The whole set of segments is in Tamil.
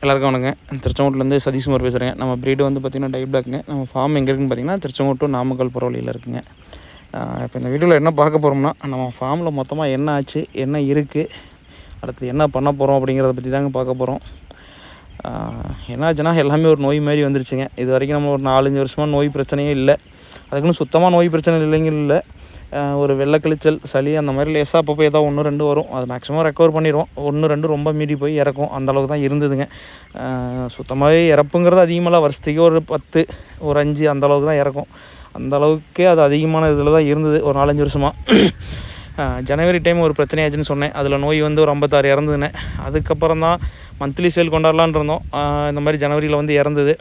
எல்லாருக்கும் வணக்கம். திருச்செங்கோட்டிலேருந்து சதீஷ்குமார் பேசுகிறேன் நம்ம ப்ரீடு வந்து பார்த்திங்கன்னா டை பிளாக்ங்க நம்ம ஃபார்ம் எங்கே இருக்குன்னு பார்த்திங்கன்னா திருச்செங்கோட்டு நாமக்கல் புறவழியில் இருக்குங்க. இப்போ இந்த வீடியோவில் என்ன பார்க்க போகிறோம்னா நம்ம ஃபார்மில் மொத்தமாக என்ன ஆச்சு என்ன இருக்குது அடுத்து என்ன பண்ண போகிறோம் அப்படிங்கிறத பற்றி தாங்க பார்க்க போகிறோம் என்னாச்சுன்னா எல்லாமே ஒரு நோய் மாதிரி வந்துருச்சுங்க. இது வரைக்கும் நம்ம ஒரு நாலஞ்சு வருஷமாக நோய் பிரச்சனையே இல்லை. அதுக்குன்னு சுத்தமாக நோய் பிரச்சனை இல்லைங்க இல்லை. ஒரு வெள்ளை கிழிச்சல் சளி அந்த மாதிரி லேசாக அப்பப்போ ஏதோ ஒன்று ரெண்டு வரும். அது மேக்ஸிமம் ரெக்கவர் பண்ணிடுவோம். ஒன்று ரெண்டு ரொம்ப மீறி போய் இறக்கும். அந்த அளவுக்கு தான் இருந்ததுங்க. சுத்தமாகவே இறப்புங்கிறது அதிகமாக வருஷத்துக்கு ஒரு பத்து ஒரு அஞ்சு அந்த அளவுக்கு தான் இறக்கும். அந்த அளவுக்கே அது அதிகமான இதில் தான் இருந்தது. ஒரு நாலஞ்சு வருஷமாக ஜனவரி டைம் ஒரு பிரச்சனையாச்சுன்னு சொன்னேன். அதில் நோய் வந்து ஒரு ஐம்பத்தாறு இறந்துனேன் அதுக்கப்புறம் தான் மந்த்லி சேல் கொண்டாடலான் இருந்தோம் இந்த மாதிரி ஜனவரியில் வந்து இறந்தது.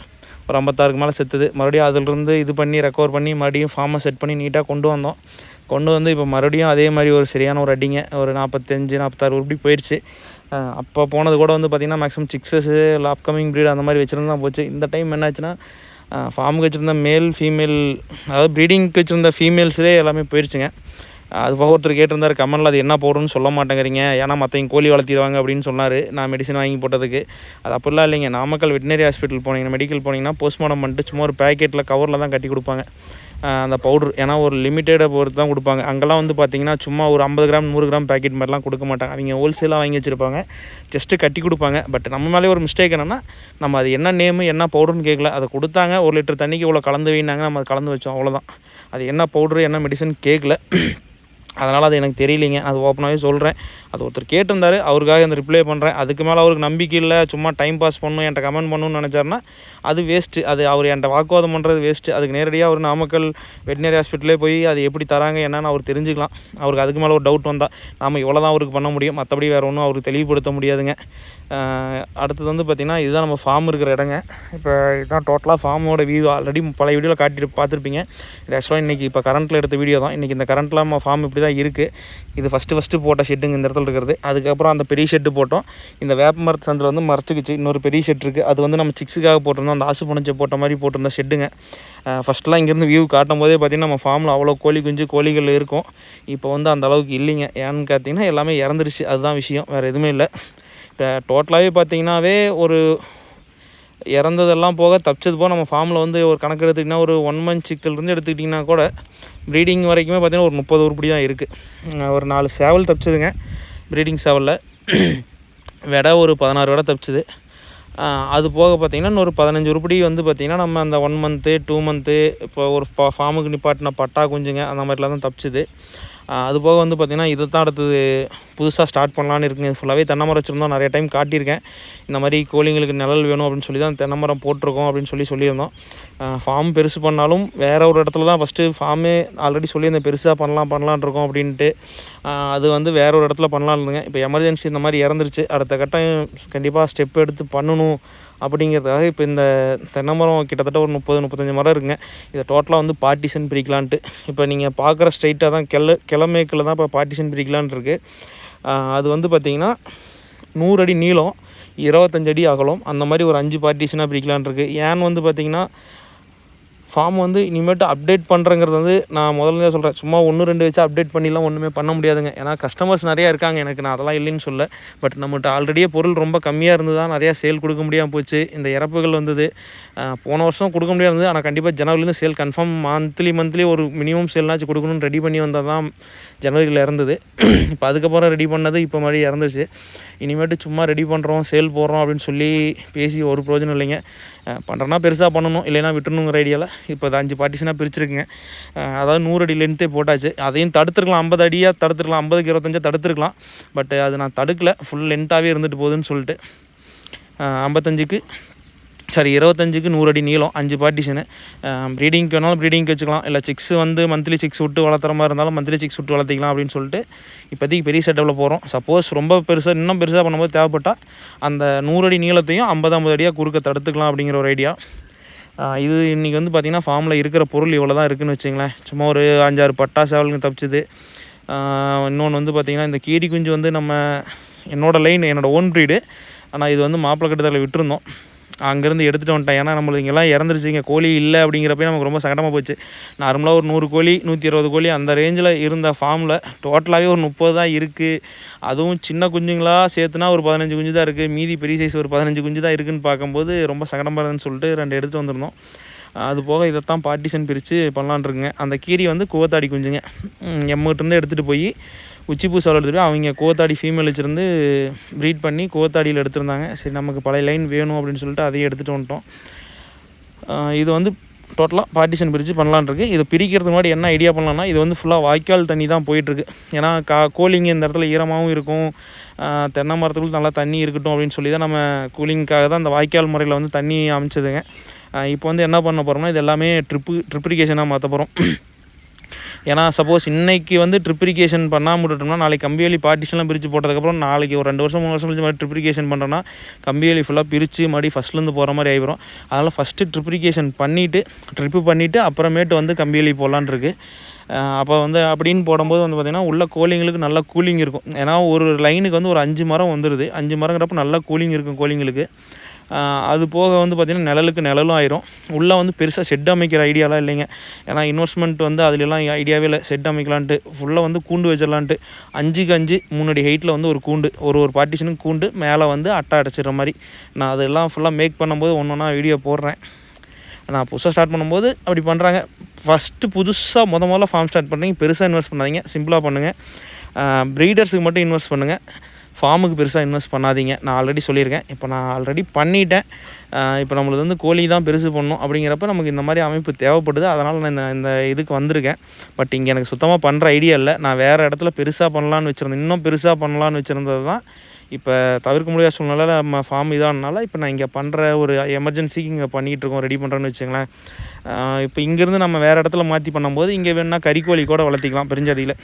ஒரு ஐம்பத்தாறுக்கு மேலே செத்துது. மறுபடியும் அதிலிருந்து இது பண்ணி ரெக்கவர் பண்ணி மறுபடியும் ஃபார்மை செட் பண்ணி நீட்டாக கொண்டு வந்தோம். கொண்டு வந்து இப்போ மறுபடியும் அதே மாதிரி ஒரு சரியான ஒரு அடிங்க. ஒரு நாற்பத்தஞ்சு நாற்பத்தாறு உருப்படி போயிடுச்சு. அப்போ போனது கூட வந்து பார்த்திங்கன்னா மேக்ஸிமம் சிக்ஸஸு இல்லை அப்கமிங் ப்ரீட் அந்த மாதிரி வச்சுருந்து தான் போச்சு. இந்த டைம் என்னாச்சுன்னா ஃபார்முக்கு வச்சுருந்த மேல் ஃபீமேல் அதாவது ப்ரீடிங்க்கு வச்சுருந்த ஃபீமேல்ஸ்லேயே எல்லாமே போயிடுச்சுங்க அது போக ஒருத்தர் கேட்டிருந்தார் கமெண்டில் அது என்ன போடுன்னு சொல்ல மாட்டேங்கிறீங்க. ஏன்னா மற்றவங்க கோழி வளர்த்திடுவாங்க அப்படின்னு சொன்னார். நான் மெடிசன் வாங்கி போட்டதுக்கு. அது அப்படிலாம் இல்லைங்க. நாமக்கல் வெட்டினரி ஹாஸ்பிட்டல் போனீங்கன்னா மெடிக்கல் போனீங்கன்னா போஸ்ட்மார்ட்டம் பண்ணிட்டு சும்மா ஒரு பேக்கெட்டில் கவரில் தான் கட்டி கொடுப்பாங்க. அந்த பவுடர் ஏன்னா ஒரு லிமிட்டடை பொறுத்து தான் கொடுப்பாங்க. அங்கெல்லாம் வந்து பார்த்தீங்கன்னா சும்மா ஒரு ஐம்பது கிராம் நூறு கிராம் பேக்கெட் மாதிரிலாம் கொடுக்க மாட்டாங்க. அவங்க ஹோல்சேலாக வாங்கி வச்சுருப்பாங்க. ஜஸ்ட்டு கட்டி கொடுப்பாங்க. பட் நம்ம மேலே ஒரு மிஸ்டேக் என்னென்னா நம்ம அது என்ன நேமு என்ன பவுடர்னு கேட்கல அதை கொடுத்தாங்க. ஒரு லிட்டர் தண்ணிக்கு இவ்வளோ கலந்து வைனாங்க. நம்ம அதை கலந்து வச்சோம். அவ்வளோதான் அது என்ன பவுட்ரு என்ன மெடிசன் கேட்கல அதனால் அது எனக்கு தெரியலிங்க. அது ஓப்பனாகவே சொல்கிறேன் அது ஒருத்தர் கேட்டிருந்தாரு. அவருக்காக இந்த ரிப்ளை பண்ணுறேன் அதுக்கு மேலே அவருக்கு நம்பிக்கை இல்லை. சும்மா டைம் பாஸ் பண்ணணும் என்கிட்ட கமெண்ட் பண்ணணும்னு நினச்சாருன்னா அது வேஸ்ட்டு அது அவர் என்கிட்ட வாக்குவாதம் பண்ணுறது வேஸ்ட்டு அதுக்கு நேரடியாக அவர் நாமக்கல் வெட்டினரி ஹாஸ்பிட்டலே போய் அது எப்படி தராங்க என்னன்னு அவர் தெரிஞ்சுக்கலாம். அவருக்கு அதுக்கு மேலே ஒரு டவுட் வந்தால் நாம் இவ்வளோ தான் அவருக்கு பண்ண முடியும். மற்றபடி வேறு ஒன்றும் அவருக்கு தெளிவுபடுத்த முடியாதுங்க. அடுத்தது வந்து பார்த்திங்கன்னா இதுதான் நம்ம ஃபார்ம் இருக்கிற இடங்க. இப்போ இதுதான் டோட்டலாக ஃபார்மோட வியூ ஆல்ரெடி பழைய வீடியோவில் காட்டிட்டு பார்த்துருப்பீங்க இது ஆக்சுவலாக இன்றைக்கி இப்போ கரண்ட்டில் எடுத்த வீடியோ தான். இன்றைக்கி இந்த கரண்ட்டில் நம்ம ஃபார்ம் இப்படி தான் இருக்குது இது ஃபஸ்ட்டு ஃபஸ்ட்டு போட்ட ஷெட்டுங்க இந்த இடத்துல இருக்கிறது. அதுக்கப்புறம் அந்த பெரிய ஷெட்டு போட்டோம். இந்த வேப்ப மரத்து சந்தில் வந்து மறைச்சிக்கிச்சு. இன்னொரு பெரிய ஷெட் இருக்குது அது வந்து நம்ம சிக்ஸுக்காக போட்டிருந்தோம். அந்த ஆசு புனைச்ச போட்ட மாதிரி போட்டிருந்த ஷெட்டுங்க. ஃபஸ்ட்லாம் இங்கேருந்து வியூ காட்டும் போதே பார்த்திங்கன்னா நம்ம ஃபார்மில் அவ்வளோ கோழி குஞ்சு கோழிகள் இருக்கும். இப்போ வந்து அந்த அளவுக்கு இல்லைங்க. ஏன்னு பார்த்தீங்கன்னா எல்லாமே இறந்துருச்சு. அதுதான் விஷயம். வேறு எதுவுமே இல்லை. இப்போ டோட்டலாகவே பார்த்திங்கனாவே ஒரு இறந்ததெல்லாம் போக தப்பிச்சது போக நம்ம ஃபார்மில் வந்து ஒரு கணக்கு எடுத்துக்கிட்டிங்கன்னா ஒரு ஒன் மந்த் சிக்கல்லேருந்து எடுத்துக்கிட்டிங்கன்னா கூட ப்ரீடிங் வரைக்குமே பார்த்திங்கன்னா ஒரு முப்பது உருப்படி தான் இருக்குது ஒரு நாலு சேவல் தப்பிச்சதுங்க. ப்ரீடிங் சேவலில். விடை ஒரு பதினாறு விடை தப்பிச்சது. அது போக பார்த்திங்கன்னா இன்னொரு பதினஞ்சு உருப்படி வந்து பார்த்திங்கன்னா நம்ம அந்த ஒன் மந்த்து டூ மந்த்து இப்போ ஒரு ஃபா ஃபார்முக்கு நிப்பாட்டின பட்டா குஞ்சுங்க அந்த மாதிரிலாம் தான் தப்பிச்சுது. அது போக வந்து பார்த்திங்கன்னா இது தான் அடுத்தது புதுசாக ஸ்டார்ட் பண்ணலான்னு இருக்குங்க ஃபுல்லாகவே தென்னை மரம் வச்சுருந்தோம். நிறைய டைம் காட்டியிருக்கேன். இந்த மாதிரி கோழிங்களுக்கு நிழல் வேணும் அப்படின்னு சொல்லி தான் தென்னை மரம் போட்டிருக்கோம் அப்படின்னு சொல்லி சொல்லியிருந்தோம். ஃபார்ம் பெருசு பண்ணாலும் வேறு ஒரு இடத்துல தான் ஃபஸ்ட்டு ஃபார்மே ஆல்ரெடி சொல்லியிருந்தேன். பெருசாக பண்ணலாம் பண்ணலான் இருக்கோம் அப்படின்ட்டு. அது வந்து வேற ஒரு இடத்துல பண்ணலாம் இருந்துங்க. இப்போ எமர்ஜென்சி இந்த மாதிரி இறந்துருச்சு. அடுத்த கட்டம் கண்டிப்பாக ஸ்டெப் எடுத்து பண்ணணும் அப்படிங்கிறதுக்காக இப்போ இந்த தென்னை மரம் கிட்டத்தட்ட ஒரு முப்பது முப்பத்தஞ்சு மரம் இருக்குங்க. இதை டோட்டலாக வந்து பார்ட்டிஷன் பிரிக்கலான்ட்டு. இப்போ நீங்கள் பார்க்குற ஸ்ட்ரைட்டாக தான் கெல்லு கிழமேக்கில் தான் இப்போ பார்ட்டிஷன் பிரிக்கலான் இருக்குது அது வந்து பார்த்திங்கன்னா நூறு அடி நீளம் இருபத்தஞ்சடி அகலம் அந்த மாதிரி ஒரு அஞ்சு பார்ட்டிஷனாக பிரிக்கலான் இருக்குது ஏன்னு வந்து பார்த்திங்கன்னா ஃபார்ம் வந்து இனிமேட்டு அப்டேட் பண்ணுறங்கிறது வந்து நான் முதல்ல சொல்கிறேன் சும்மா ஒன்று ரெண்டு வச்சு அப்டேட் பண்ணிலாம் ஒன்றுமே பண்ண முடியாதுங்க. ஏன்னா கஸ்டமர்ஸ் நிறையா இருக்காங்க எனக்கு. நான் அதெல்லாம் இல்லைன்னு சொல்ல. பட் நம்மகிட்ட ஆல்ரெடியே பொருள் ரொம்ப கம்மியாக இருந்து தான் நிறையா சேல் கொடுக்க முடியாமல் போச்சு. இந்த இறப்புகள் வந்தது. போன வருஷம் கொடுக்க முடியாது இருந்தது. ஆனால் கண்டிப்பாக ஜனவரிலேருந்து சேல் கன்ஃபார்ம் மந்த்லி மந்த்லி ஒரு மினிமம் சேல்னாச்சு கொடுக்கணும்னு ரெடி பண்ணி வந்தால் தான் ஜனவரியில் இறந்தது. இப்போ அதுக்கப்புறம் ரெடி பண்ணது இப்போ மாதிரி இறந்துச்சு இனிமேட்டு சும்மா ரெடி பண்ணுறோம் சேல் போடுறோம் அப்படின்னு சொல்லி பேசி ஒரு பிரயோஜனம் இல்லைங்க. பண்ணுறோன்னா பெருசாக பண்ணணும். இல்லைன்னா விட்டுணுங்கிற ஐடியாவில் இப்போ அது அஞ்சு பார்ட்டிஷனாக பிரிச்சிருக்குங்க. அதாவது நூறு அடி லென்த்தே போட்டாச்சு. அதையும் தடுத்துருக்கலாம். ஐம்பது அடியாக தடுத்துருக்கலாம். ஐம்பதுக்கு இருபத்தஞ்சா தடுத்துருக்கலாம். பட் அது நான் தடுக்கலை. ஃபுல் லென்த்தாகவே இருந்துட்டு போகுதுன்னு சொல்லிட்டு. ஐம்பத்தஞ்சுக்கு சாரி இருபத்தஞ்சுக்கு நூறு அடி நீளம். அஞ்சு பார்ட்டிஷனு ப்ரீடிங்க்கு வேணாலும் ப்ரீடிங்க்கு வச்சுக்கலாம். இல்லை சிக்ஸ் வந்து மந்த்லி சிக்ஸ் விட்டு வளர்த்துற மாதிரி இருந்தாலும் மந்த்லி சிக்ஸ் விட்டு வளர்த்திக்கலாம் அப்படின்னு சொல்லிட்டு இப்போதைக்கு பெரிய செட்டப்பில் போகிறோம் சப்போஸ் ரொம்ப பெருசாக இன்னும் பெருசாக பண்ணும்போது தேவைப்பட்டால் அந்த நூறு அடி நீளத்தையும் ஐம்பது ஐம்பது அடியாக குறுக்க தடுத்துக்கலாம் அப்படிங்கிற ஒரு ஐடியா இது இன்றைக்கி வந்து பார்த்திங்கன்னா ஃபார்மில் இருக்கிற பொருள் இவ்வளோ தான் இருக்குதுன்னு வச்சுங்களேன். சும்மா ஒரு அஞ்சாறு பட்டா சேவலுங்க தப்பிச்சுது. இன்னொன்று வந்து பார்த்திங்கன்னா இந்த கீரி குஞ்சு வந்து நம்ம என்னோடய லைன் என்னோடய ஓன் ப்ரீடு ஆனால் இது வந்து மாப்பிள்ளை கட்டத்தில் விட்டுருந்தோம். அங்கேருந்து எடுத்துகிட்டு வந்துட்டேன். ஏன்னா நம்மளுக்கு இங்கெல்லாம் இறந்துருச்சுங்க கோழி இல்லை அப்படிங்கிறப்ப நமக்கு ரொம்ப சங்கடமாக போச்சு. நார்மலாக ஒரு நூறு கோழி நூற்றி இருபது கோழி அந்த ரேஞ்சில் இருந்த ஃபார்மில் டோட்டலாகவே ஒரு முப்பது தான் இருக்குது அதுவும் சின்ன குஞ்சுங்களா சேர்த்துனா ஒரு பதினஞ்சு குஞ்சு தான் இருக்குது மீதி பெரிய சைஸ் ஒரு பதினஞ்சு குஞ்சு தான் இருக்குதுன்னு பார்க்கும்போது ரொம்ப சங்கடமாக இருந்துன்னு சொல்லிட்டு ரெண்டு எடுத்துகிட்டு வந்திருந்தோம். அது போக இதைத்தான் பார்ட்டிஷன் பிரித்து பண்ணலான் இருக்குங்க அந்த கீரி வந்து கூவத்தாடி குஞ்சுங்க. எம்மகிட்டேருந்து எடுத்துகிட்டு போய் உச்சிப்பூ சோளம் அவங்க கோத்தாடி ஃபீமேல் வச்சுருந்து ப்ரீட் பண்ணி கோத்தாடியில் எடுத்திருந்தாங்க. சரி நமக்கு பழைய லைன் வேணும் அப்படின்னு சொல்லிட்டு அதையும் எடுத்துகிட்டு வந்துட்டோம். இது வந்து டோட்டலாக பார்ட்டிஷன் பிரித்து பண்ணலான்ருக்கு இதை பிரிக்கிறதுக்கு முன்னாடி என்ன ஐடியா பண்ணலாம்னா இது வந்து ஃபுல்லாக வாய்க்கால் தண்ணி தான் போயிட்டுருக்கு. ஏன்னா கா கூலிங் இந்த இடத்துல ஈரமாகவும் இருக்கும். தென்னை மரத்துக்குள்ள நல்லா தண்ணி இருக்கட்டும் அப்படின்னு சொல்லி தான் நம்ம கூலிங்க்காக தான் அந்த வாய்க்கால் முறையில் வந்து தண்ணி அமைச்சதுங்க. இப்போ வந்து என்ன பண்ண போகிறோம்னா இது எல்லாமே ட்ரிப்பு ட்ரிப்ரிகேஷனாக மாற்ற போகிறோம் ஏன்னா சப்போஸ் இன்றைக்கி வந்து ட்ரிப்ரிகேஷன் பண்ணாமல் விட்டுட்டோம்னா நாளைக்கு கம்பிவேலி பார்ட்டிஷன்லாம் பிரித்து போட்டதுக்கப்புறம் நாளைக்கு ஒரு ரெண்டு வருஷம் மூணு வருஷம் கழிச்சு மாதிரி ட்ரிப்ரிகேஷன் பண்ணுறோன்னா கம்பிவேலி ஃபுல்லாக பிரித்து மறுபடி ஃபஸ்ட்லேருந்து போகிற மாதிரி ஆகிடும் அதனால் ஃபஸ்ட்டு ட்ரிப்ரிகேஷன் பண்ணிவிட்டு ட்ரிப்பு பண்ணிவிட்டு அப்புறமேட்டு வந்து கம்பிவேலி போடலான் இருக்கு. அப்போ வந்து அப்படின்னு போடும்போது வந்து பார்த்திங்கன்னா உள்ள கோழிங்களுக்கு நல்லா கூலிங் இருக்கும். ஏன்னா ஒரு லைனுக்கு வந்து ஒரு அஞ்சு மரம் வந்துடுது அஞ்சு மரங்கிறப்ப நல்லா கூலிங் இருக்கும் கோழிங்களுக்கு. அது போக வந்து பார்த்திங்கன்னா நிழலுக்கு நிழலும் ஆயிரும். உள்ளே வந்து பெருசாக ஷெட் அமைக்கிற ஐடியாலாம் இல்லைங்க. ஏன்னா இன்வெஸ்ட்மெண்ட் வந்து அதுலலாம் ஐடியாவே இல்லை. ஷெட் அமைக்கலான்ட்டு ஃபுல்லாக வந்து கூண்டு வச்சிடலான்ட்டு. அஞ்சுக்கு அஞ்சு முன்னாடி ஹைட்டில் வந்து ஒரு கூண்டு ஒரு ஒரு பார்ட்டிஷனுக்கு கூண்டு மேலே வந்து அட்டை அடைச்சிடுற மாதிரி. நான் அதெல்லாம் ஃபுல்லாக மேக் பண்ணும்போது ஒன்று ஒன்றா வீடியோ போடுறேன். நான் புதுசாக ஸ்டார்ட் பண்ணும்போது அப்படி பண்ணுறாங்க ஃபஸ்ட்டு புதுசாக முத முதல்ல ஃபார்ம் ஸ்டார்ட் பண்ணுறீங்க பெருசாக இன்வெஸ்ட் பண்ணாதீங்க. சிம்பிளாக பண்ணுங்கள் ப்ரீடர்ஸுக்கு மட்டும் இன்வெஸ்ட் பண்ணுங்கள் ஃபார்முக்கு பெருசாக இன்வெஸ்ட் பண்ணாதீங்க. நான் ஆல்ரெடி சொல்லியிருக்கேன். இப்போ நான் ஆல்ரெடி பண்ணிட்டேன். இப்போ நம்மளுக்கு வந்து கோழி தான் பெருசு பண்ணணும் அப்படிங்கிறப்ப நமக்கு இந்த மாதிரி அமைப்பு தேவைப்படுது. அதனால் நான் இந்த இந்த இதுக்கு வந்திருக்கேன். பட் இங்கே எனக்கு சுத்தமாக பண்ணுற ஐடியா இல்லை. நான் வேறு இடத்துல பெருசாக பண்ணலான்னு வச்சுருந்தேன். இன்னும் பெருசாக பண்ணலான்னு வச்சுருந்தது தான். இப்போ தவிர்க்க முடியாத சூழ்நிலை நம்ம ஃபார்ம் இதானால இப்போ நான் இங்கே பண்ணுற ஒரு எமர்ஜென்சிக்கு இங்கே பண்ணிகிட்டு இருக்கோம். ரெடி பண்ணுறேன்னு வச்சுங்களேன். இப்போ இங்கேருந்து நம்ம வேறு இடத்துல மாற்றி பண்ணும்போது இங்கே வேணுன்னா கறிக்கோழி கூட வளர்த்திக்கலாம். பெருஞ்சதியில்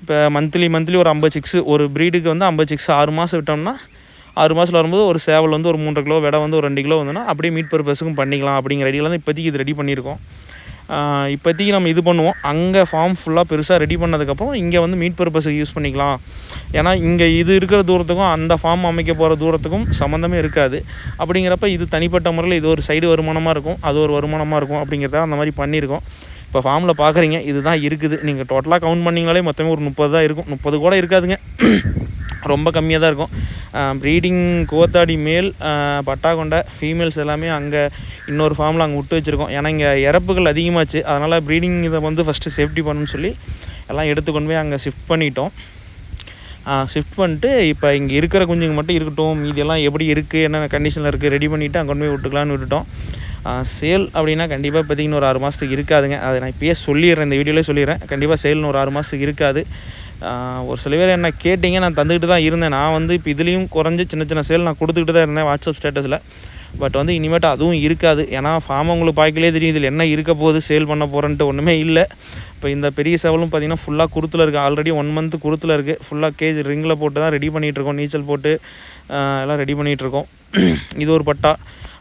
இப்போ மந்த்லி மந்த்லி ஒரு ஐம்பது சிக்ஸு ஒரு ப்ரீடுக்கு வந்து ஐம்பது சிக்ஸ் ஆறு மாதம் விட்டோம்னா ஆறு மாதத்தில் வரும்போது ஒரு சேவல் வந்து ஒரு மூன்றரை கிலோ விடை வந்து ஒரு ரெண்டு கிலோ வந்துன்னா அப்படியே மீட் பர்பஸுக்கும் பண்ணிக்கலாம் அப்படிங்கிற ஐடியாவில் தான் இப்போதைக்கு இது ரெடி பண்ணியிருக்கோம். இப்போதைக்கு நம்ம இது பண்ணுவோம். அங்கே ஃபார்ம் ஃபுல்லாக பெருசாக ரெடி பண்ணதுக்கப்புறம் இங்கே வந்து மீட் பர்பஸுக்கு யூஸ் பண்ணிக்கலாம். ஏன்னா இங்கே இது இருக்கிற தூரத்துக்கும் அந்த ஃபார்ம் அமைக்க போகிற தூரத்துக்கும் சம்மந்தமே இருக்காது. அப்படிங்கிறப்ப இது தனிப்பட்ட முறையில் இது ஒரு சைடு வருமானமாக இருக்கும் அது ஒரு வருமானமாக இருக்கும் அப்படிங்கிறத அந்த மாதிரி பண்ணியிருக்கோம். இப்போ ஃபார்மில் பார்க்குறீங்க இதுதான் இருக்குது. நீங்கள் டோட்டலாக கவுண்ட் பண்ணிங்கனாலே மொத்தமே ஒரு முப்பது தான் இருக்கும். முப்பது கூட இருக்காதுங்க. ரொம்ப கம்மியாக தான் இருக்கும். ப்ரீடிங் கோத்தாடி மேல் பட்டாக்கொண்டை ஃபீமேல்ஸ் எல்லாமே அங்கே இன்னொரு ஃபார்மில் அங்கே விட்டு வச்சுருக்கோம். ஏன்னா இங்கே இறப்புகள் அதிகமாச்சு. அதனால் ப்ரீடிங் இதை வந்து ஃபஸ்ட்டு சேஃப்டி பண்ணணும்னு சொல்லி எல்லாம் எடுத்து கொண்டு போய் அங்கே ஷிஃப்ட் பண்ணிட்டோம். ஷிஃப்ட் பண்ணிட்டு இப்போ இங்கே இருக்கிற குஞ்சுங்க மட்டும் இருக்கட்டும். மீதியெல்லாம் எப்படி இருக்குது என்னென்ன கண்டிஷனில் இருக்குது ரெடி பண்ணிவிட்டு அங்கே கொண்டு போய் விட்டுக்கலான்னு விட்டுட்டோம். சேல் அப்படின்னா கண்டிப்பாக இப்போதைக்கு ஒரு ஆறு மாதத்துக்கு இருக்காதுங்க. அதை நான் இப்பயே சொல்லிடுறேன். இந்த வீடியோலேயே சொல்லிடுறேன். கண்டிப்பாக சேல்னு ஒரு ஆறு மாதத்துக்கு இருக்காது. ஒரு சில பேர் என்ன கேட்டிங்க நான் தந்துக்கிட்டு தான் இருந்தேன். நான் வந்து இப்போ இதுலேயும் குறைஞ்சி சின்ன சின்ன சேல் நான் கொடுத்துக்கிட்டு தான் இருந்தேன் வாட்ஸ்அப் ஸ்டேட்டஸில் பட் வந்து இனிமேட்டு அதுவும் இருக்காது. ஏன்னா ஃபார்ம் உங்களுக்கு பார்க்கலே தெரியும். இதில் என்ன இருக்க போகுது சேல் பண்ண போகிறேன்ட்டு ஒன்றுமே இல்லை. இப்போ இந்த பெரிய சேவலும் பார்த்திங்கன்னா ஃபுல்லாக குருத்தில் இருக்குது ஆல்ரெடி ஒன் மந்த் குருத்தில் இருக்குது ஃபுல்லாக கேஜ் ரிங்கில் போட்டு தான் ரெடி பண்ணிகிட்ருக்கோம் நீச்சல் போட்டு. எல்லாம் ரெடி பண்ணிகிட்ருக்கோம். இது ஒரு பட்டா.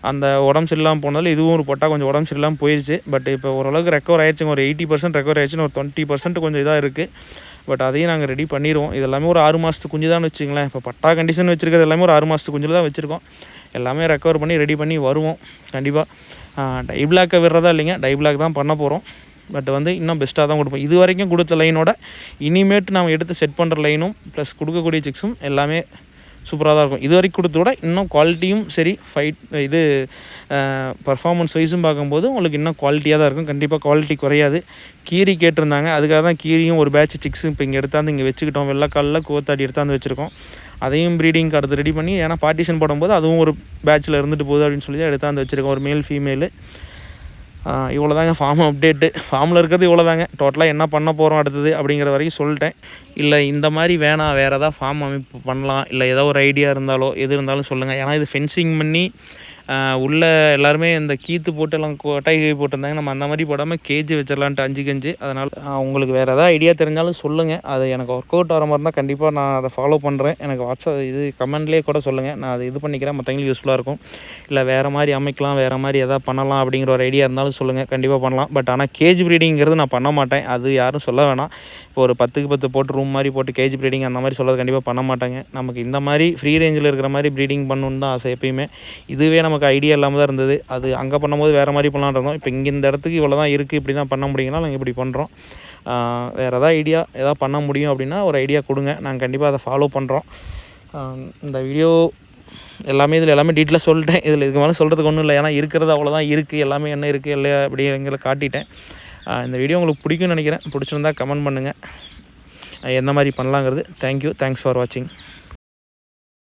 அந்த உடம்பு சரியில்லாமல் போனதில் இதுவும் ஒரு பட்டா. கொஞ்சம் உடம்பு சரியில்லாமல் போயிடுச்சு பட் இப்போ ஓரளவுக்கு ரெக்கவர் ஆயிடுச்சுங்க. ஒரு எயிட்டி பர்சன்ட் ரெக்கவர் ஆயிடுச்சுன்னு ஒரு டுவெண்ட்டி பர்சன்ட் கொஞ்சம் இதாக இருக்குது பட் அதையும் நாங்கள் ரெடி பண்ணிடுவோம் இது எல்லாமே ஒரு ஆறு மாதத்து குஞ்சு தான் வச்சுங்களேன் இப்போ பட்டா கண்டிஷன் வச்சுருக்கிறது எல்லாமே ஒரு ஆறு மாதத்து குஞ்சில் தான் வச்சுருக்கோம். எல்லாமே ரெக்கவர் பண்ணி ரெடி பண்ணி வருவோம். கண்டிப்பாக டை பிளாக்கை விடுறதா இல்லைங்க. டை பிளாக் தான் பண்ண போகிறோம் பட் வந்து இன்னும் பெஸ்ட்டாக தான் கொடுப்போம். இது வரைக்கும் கொடுத்த லைனோட இனிமேட்டு நம்ம எடுத்து செட் பண்ணுற லைனும் ப்ளஸ் கொடுக்கக்கூடிய சிக்ஸும் எல்லாமே சூப்பராக தான் இருக்கும். இது வரைக்கும் கொடுத்த விட இன்னும் குவாலிட்டியும் சரி ஃபைட் இது பர்ஃபார்மன்ஸ் வைஸும் பார்க்கும்போது உங்களுக்கு இன்னும் குவாலிட்டியாக தான் இருக்கும். கண்டிப்பாக குவாலிட்டி குறையாது. கீரி கேட்டிருந்தாங்க. அதுக்காக தான் கீரியும் ஒரு பேட்ச் சிக்ஸும் இப்போ இங்கே எடுத்தாந்து இங்கே வச்சுக்கிட்டோம். வெள்ளைக்காலில் கோத்தாடி எடுத்தாந்து வச்சுருக்கோம். அதையும் ப்ரீடிங்க்கு அடுத்து ரெடி பண்ணி ஏன்னா பார்ட்டிஷன் போடும்போது அதுவும் ஒரு பேட்சில் இருந்துட்டு போகுது அப்படின்னு சொல்லி தான் எடுத்தாந்து வச்சுருக்கோம். ஒரு மேல் ஃபீமேலு இவ்வளோ தாங்க ஃபார்ம் அப்டேட்டு ஃபார்மில் இருக்கிறது இவ்வளோ தாங்க டோட்டலாக என்ன பண்ண போகிறோம் அடுத்தது அப்படிங்கிற வரைக்கும் சொல்லிட்டேன். இல்லை இந்த மாதிரி வேணாம். வேறு எதாவது ஃபார்ம் அமைப்பு பண்ணலாம். இல்லை ஏதோ ஒரு ஐடியா இருந்தாலோ எது இருந்தாலும் சொல்லுங்கள் ஏன்னா இது ஃபென்சிங் பண்ணி உள்ளே எல்லாருமே இந்த கீத்து போட்டு எல்லாம் கொட்டாய் கை போட்டிருந்தாங்க. நம்ம அந்த மாதிரி போடாமல் கேஜி வச்சிடலான்ட்டு அஞ்சு கஞ்சு. அதனால் உங்களுக்கு வேறு எதாவது ஐடியா தெரிஞ்சாலும் சொல்லுங்கள் அது எனக்கு ஒர்க் அவுட் ஆகிற மாதிரி இருந்தால் கண்டிப்பாக நான் அதை ஃபாலோ பண்ணுறேன் எனக்கு வாட்ஸ்அப் இது கமெண்ட்லேயே கூட சொல்லுங்கள் நான் அதை இது பண்ணிக்கிறேன். மற்றவங்களுக்கு யூஸ்ஃபுல்லாக இருக்கும். இல்லை வேறு மாதிரி அமைக்கலாம். வேறு மாதிரி எதாவது பண்ணலாம் அப்படிங்கிற ஒரு ஐடியா இருந்தாலும் சொல்லுங்கள் கண்டிப்பாக பண்ணலாம். பட் ஆனால் கேஜ் ப்ரீடிங்கிறது நான் பண்ண மாட்டேன். அது யாரும் சொல்ல வேணாம். இப்போ ஒரு பத்துக்கு பத்து போட்டு ரூம் மாதிரி போட்டு கேஜ் ப்ரீடிங் அந்த மாதிரி சொல்கிறது கண்டிப்பாக பண்ண மாட்டாங்க. நமக்கு இந்த மாதிரி ஃப்ரீ ரேஞ்சில் இருக்கிற மாதிரி ப்ரீடிங் பண்ணணுன்னு தான் ஆசை எப்பயுமே. இதுவே நமக்கு ஐடியா இல்லாமல் தான் இருந்தது. அது அங்கே பண்ணும்போது வேறு மாதிரி பண்ணலான்னு இருந்தோம். இப்போ இங்கே இந்த இடத்துக்கு இவ்வளோ தான் இருக்குது இப்படி தான் பண்ண முடியுங்கன்னா நாங்கள் இப்படி பண்ணுறோம் வேறு எதாவது ஐடியா எதாவது பண்ண முடியும் அப்படின்னா ஒரு ஐடியா கொடுங்க. நாங்கள் கண்டிப்பாக அதை ஃபாலோ பண்ணுறோம் இந்த வீடியோ எல்லாமே இதில் எல்லாமே டீட்டெயிலாக சொல்லிட்டேன். இதில் இதுக்கு மேலே சொல்கிறதுக்கு ஒன்றும் இல்லை. ஏன்னா இருக்கிறது அவ்வளோதான் இருக்குது எல்லாமே என்ன இருக்குது இல்லையா அப்படிங்கிற காட்டிட்டேன். இந்த வீடியோ உங்களுக்கு பிடிக்கும்னு நினைக்கிறேன். பிடிச்சிருந்தா கமெண்ட் பண்ணுங்கள் எந்த மாதிரி பண்ணலாங்கிறது. தேங்க்யூ தேங்க்ஸ் ஃபார் வாட்சிங்